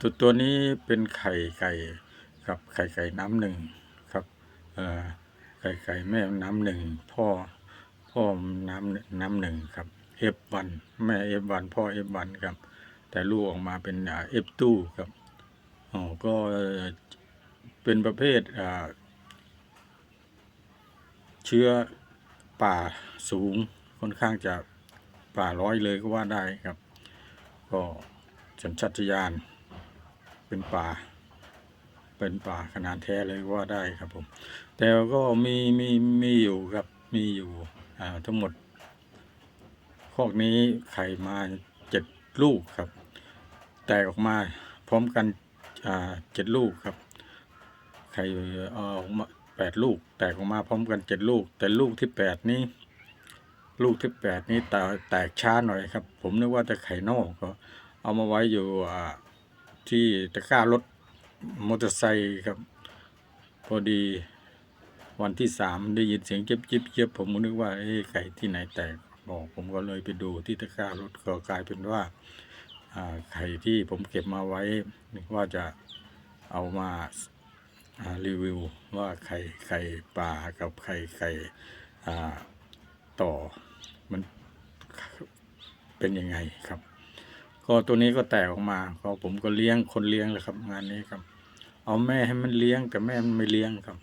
ตัวตัวนี้เป็นไข่ไก่ครับไข่ไก่น้ำหนึ่งครับไข่ไก่แม่น้ำหนึ่งพ่อพ่อน้ำน้ำหนึ่งครับ F1 แม่ F1 พ่อ F1 ครับ แต่ลูกออกมาเป็นเอ่า F2 ครับอ๋อก็เป็นประเภทเชื้อป่าสูงค่อนข้างจะป่าร้อยเลยก็ว่าได้ครับ ก็สัญชาตญาณ เป็นป่า เป็นป่าขนาดแท้เลยว่าได้ครับผม แต่ก็มีมีมีอยู่ครับมีอยู่อ่าทั้งหมดคอกนี้ไข่มาเจ็ดลูกครับ แตกออกมาพร้อมกันอ่าเจ็ดลูกครับ ไข่อออกมาแปดลูก แตกออกมาพร้อมกันเจ็ดลูก แต่ลูกที่แปดนี้ ลูกที่แปดนี้แตกแตกช้าหน่อยครับ ผมนึกว่าจะไข่นอกก็เอามาไว้อยู่อ่า ที่ตะกร้ารถมอเตอร์ไซค์ครับ พอดีวันที่สามได้ยินเสียงเจ็บจิบเจ็บผมก็นึกว่าเอ้ไข่ที่ไหนแตกบอกผมก็เลยไปดูที่ตะกร้ารถก็กลายเป็นว่าไข่ที่ผมเก็บมาไว้นึกว่าจะเอามาารีวิวว่าไข่ไข่ปลากับไข่ไข่ต่อมันเป็นยังไงครับ ก็ตัวนี้ก็แตกออกมาพอผมก็เลี้ยงคนเลี้ยงแหละครับ งานนี้ครับ เอาแม่ให้มันเลี้ยงแต่แม่มันไม่เลี้ยงครับ